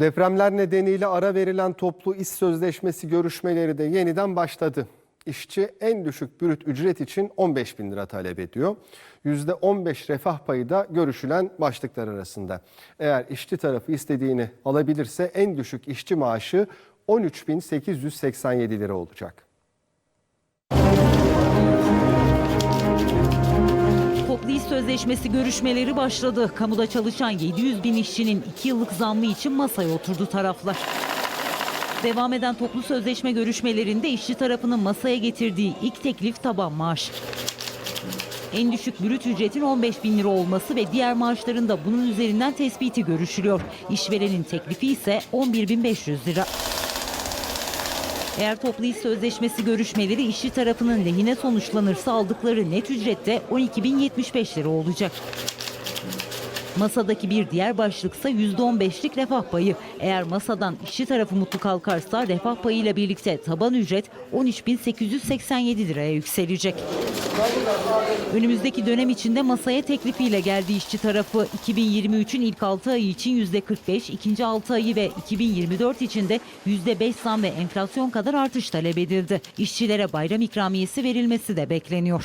Depremler nedeniyle ara verilen toplu iş sözleşmesi görüşmeleri de yeniden başladı. İşçi en düşük brüt ücret için 15 bin lira talep ediyor. %15 refah payı da görüşülen başlıklar arasında. Eğer işçi tarafı istediğini alabilirse en düşük işçi maaşı 13.887 lira olacak. Sözleşmesi görüşmeleri başladı. Kamuda çalışan 700 bin işçinin 2 yıllık zammı için masaya oturdu taraflar. Devam eden toplu sözleşme görüşmelerinde işçi tarafının masaya getirdiği ilk teklif taban maaş. En düşük brüt ücretin 15 bin lira olması ve diğer maaşların da bunun üzerinden tespiti görüşülüyor. İşverenin teklifi ise 11.500 lira. Eğer toplu iş sözleşmesi görüşmeleri işçi tarafının lehine sonuçlanırsa aldıkları net ücrette 12.075 lira olacak. Masadaki bir diğer başlıksa %15'lik refah payı. Eğer masadan işçi tarafı mutlu kalkarsa refah payıyla birlikte taban ücret 13.887 liraya yükselecek. Önümüzdeki dönem içinde masaya teklifiyle geldi işçi tarafı. 2023'ün ilk 6 ayı için %45, ikinci 6 ayı ve 2024 için de %5 zam ve enflasyon kadar artış talep edildi. İşçilere bayram ikramiyesi verilmesi de bekleniyor.